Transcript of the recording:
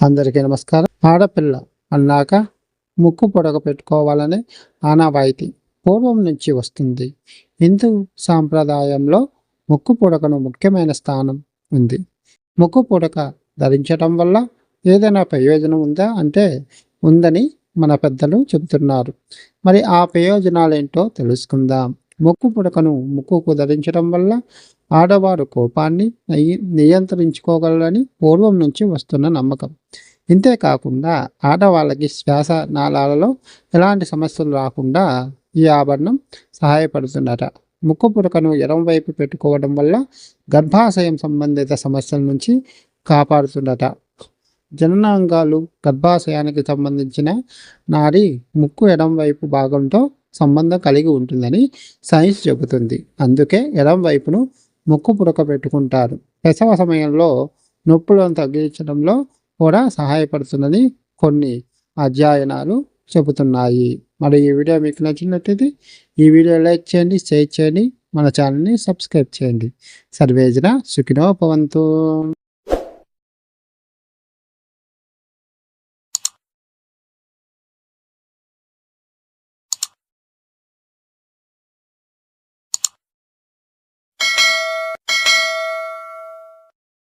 అందరికీ నమస్కారం. ఆడపిల్ల అన్నాక ముక్కు పొడగ పెట్టుకోవాలనే ఆనవాయితీ పూర్వం నుంచి వస్తుంది. హిందూ సాంప్రదాయంలో ముక్కు పుడకను ముఖ్యమైన స్థానం ఉంది. ముక్కు పుడక ధరించడం వల్ల ఏదైనా ప్రయోజనం ఉందా అంటే ఉందని మన పెద్దలు చెబుతున్నారు. మరి ఆ ప్రయోజనాలు ఏంటో తెలుసుకుందాం. ముక్కు పుడకను ముక్కుకు ధరించడం వల్ల ఆడవారు కోపాన్ని నియ- నియంత్రించుకోగలరని పూర్వం నుంచి వస్తున్న నమ్మకం. ఇంతేకాకుండా ఆడవాళ్ళకి శ్వాస నాళాలలో ఎలాంటి సమస్యలు రాకుండా ఈ ఆభరణం సహాయపడుతుందట. ముక్కు పుడకను ఎడం వైపు పెట్టుకోవడం వల్ల గర్భాశయం సంబంధిత సమస్యల నుంచి కాపాడుతుందట. జననాంగాలు గర్భాశయానికి సంబంధించిన నాడి ముక్కు ఎడం వైపు భాగంతో సంబంధం కలిగి ఉంటుందని సైన్స్ చెబుతుంది. అందుకే ఎడం వైపును ముక్కు పుడక పెట్టుకుంటారు. ప్రసవ సమయంలో నొప్పులను తగ్గించడంలో కూడా సహాయపడుతుందని కొన్ని అధ్యయనాలు చెబుతున్నాయి. మరి ఈ వీడియో మీకు నచ్చినట్లయితే ఈ వీడియో లైక్ చేయండి షేర్ చేయండి మన ఛానల్ని సబ్స్క్రైబ్ చేయండి. సర్వేజన సుఖినో భవంతు.